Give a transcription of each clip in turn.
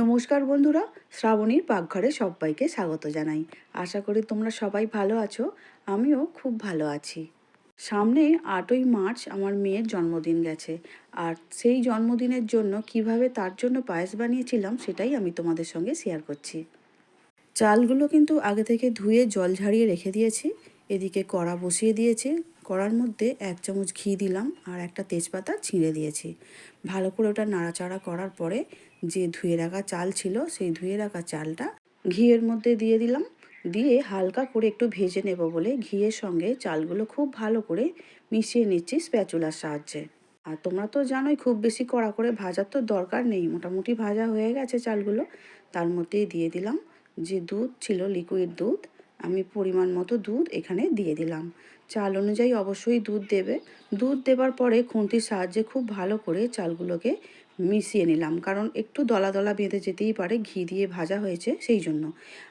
নমস্কার বন্ধুরা, শ্রাবণীর পাকঘরে সবাইকে স্বাগত জানাই। আশা করি তোমরা সবাই ভালো আছো, আমিও খুব ভালো আছি। সামনে আটই মার্চ আমার মেয়ের জন্মদিন গেছে, আর সেই জন্মদিনের জন্য কীভাবে তার জন্য পায়েস বানিয়েছিলাম সেটাই আমি তোমাদের সঙ্গে শেয়ার করছি। চালগুলো কিন্তু আগে থেকে ধুয়ে জল ঝাড়িয়ে রেখে দিয়েছি, এদিকে কড়া বসিয়ে দিয়েছি কড়ার মধ্যে এক চামচ ঘি দিলাম আর একটা তেজপাতা ছিঁড়ে দিয়েছি। ভালো করে ওটা নাড়াচাড়া করার পরে যে ধুয়ে রাখা চাল ছিল, সেই ধুয়ে রাখা চালটা ঘিয়ের মধ্যে দিয়ে দিলাম। দিয়ে হালকা করে একটু ভেজে নেব বলে ঘিয়ের সঙ্গে চালগুলো খুব ভালো করে মিশিয়ে নিচ্ছি স্প্যাচুলার সাহায্যে। আর তোমরা তো জানোই খুব বেশি কড়া করে ভাজার তো দরকার নেই, মোটামুটি ভাজা হয়ে গেছে চালগুলো। তার মধ্যেই দিয়ে দিলাম যে দুধ ছিল লিকুইড দুধ। আমি পরিমাণ মতো দুধ এখানে দিয়ে দিলাম। চাল অনুযায়ী অবশ্যই দুধ দেবে। দুধ দেবার পরে খুন্তির সাহায্যে খুব ভালো করে চালগুলোকে মিশিয়ে নিলাম। কারণ একটু দলা দলা বেঁধে যেতেই পারে, ঘি দিয়ে ভাজা হয়েছে সেই জন্য।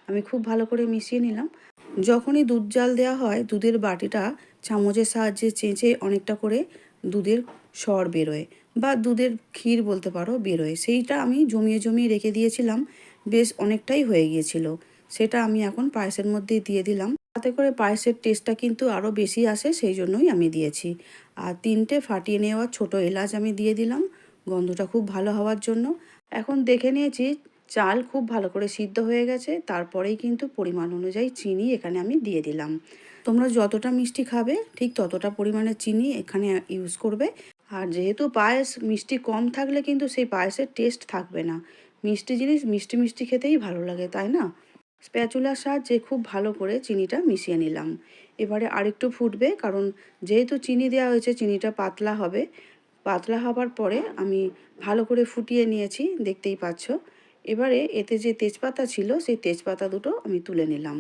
আমি খুব ভালো করে মিশিয়ে নিলাম। যখনই দুধ জাল দেওয়া হয়, দুধের বাটিটা চামচের সাহায্যে চেঁচে অনেকটা করে দুধের সর বেরোয় বা দুধের ক্ষীর বলতে পারো বেরোয়। সেইটা আমি জমিয়ে জমিয়ে রেখে দিয়েছিলাম। বেশ অনেকটাই হয়ে গিয়েছিল। সেটা আমি এখন পায়েসের মধ্যে দিয়ে দিলাম। তাতে করে পায়েসের টেস্টটা কিন্তু আরও বেশি আসে, সেই জন্যই আমি দিয়েছি। আর তিনটে ফাটিয়ে নেওয়া ছোট এলাচ আমি দিয়ে দিলাম, গন্ধটা খুব ভালো হওয়ার জন্য। এখন দেখে নিয়েছি, চাল খুব ভালো করে সিদ্ধ হয়ে গেছে, তারপরেই কিন্তু পরিমাণ অনুযায়ী চিনি এখানে আমি দিয়ে দিলাম। তোমরা যতটা মিষ্টি খাবে, ঠিক ততটা পরিমাণে চিনি এখানে ইউজ করবে। আর যেহেতু পায়েস মিষ্টি কম থাকলে কিন্তু সেই পায়েসের টেস্ট থাকবে না। মিষ্টি জিনিস মিষ্টি মিষ্টি খেতেই ভালো লাগে, তাই না? স্প্যাচুলার সাহায্যে খুব ভালো করে চিনিটা মিশিয়ে নিলাম। এবারে আরেকটু ফুটবে, কারণ যেহেতু চিনি দেওয়া হয়েছে, চিনিটা পাতলা হবে। পাতলা হবার পরে আমি ভালো করে ফুটিয়ে নিয়েছি, দেখতেই পাচ্ছ। এবারে এতে যে তেজপাতা ছিল, সেই তেজপাতা দুটো আমি তুলে নিলাম।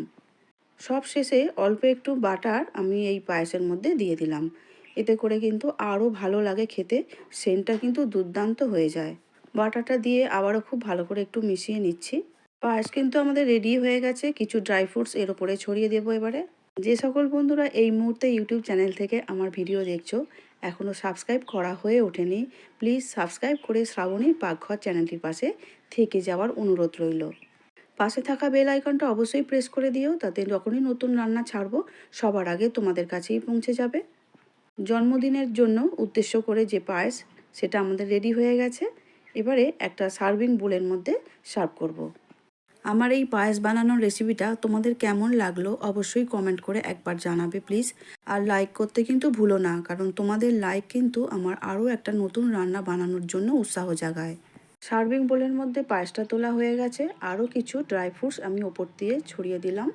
সব শেষে অল্প একটু বাটার আমি এই পায়েসের মধ্যে দিয়ে দিলাম। এতে করে কিন্তু আরও ভালো লাগে খেতে, সেন্টটা কিন্তু দুর্দান্ত হয়ে যায়। বাটারটা দিয়ে আবারও খুব ভালো করে একটু মিশিয়ে নিচ্ছি। পায়েস কিন্তু আমাদের রেডি হয়ে গেছে। কিছু ড্রাই ফ্রুটস এর ওপরে ছড়িয়ে দেবো এবারে। যে সকল বন্ধুরা এই মুহূর্তে ইউটিউব চ্যানেল থেকে আমার ভিডিও দেখছ এখনও সাবস্ক্রাইব করা হয়ে ওঠেনি প্লিজ সাবস্ক্রাইব করে শ্রাবণীর পাকঘর চ্যানেলটির পাশে থেকে যাওয়ার অনুরোধ রইল। পাশে থাকা বেল আইকনটা অবশ্যই প্রেস করে দিও, তাতে যখনই নতুন রান্না ছাড়বো, সবার আগে তোমাদের কাছেই পৌঁছে যাবে। জন্মদিনের জন্য উদ্দেশ্য করে যে পায়েস, সেটা আমাদের রেডি হয়ে গেছে। এবারে একটা সার্ভিং বোলের মধ্যে সার্ভ করব। আমার এই পায়েস বানানোর রেসিপিটা তোমাদের কেমন লাগল অবশ্যই কমেন্ট করে একবার জানাবে প্লিজ আর লাইক করতে কিন্তু ভুলো না, কারণ তোমাদের লাইক কিন্তু আমার আরও একটা নতুন রান্না বানানোর জন্য উৎসাহ জাগায়। সার্ভিং বোলের মধ্যে পায়েসটা তোলা হয়ে গেছে, আরও কিছু ড্রাই ফ্রুটস আমি ওপর দিয়ে ছড়িয়ে দিলাম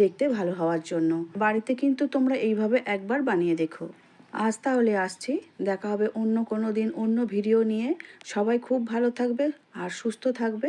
দেখতে ভালো হওয়ার জন্য। বাড়িতে কিন্তু তোমরা এইভাবে একবার বানিয়ে দেখো। আজ তাহলে আসছি, দেখা হবে অন্য কোনো দিন অন্য ভিডিও নিয়ে। সবাই খুব ভালো থাকবে আর সুস্থ থাকবে।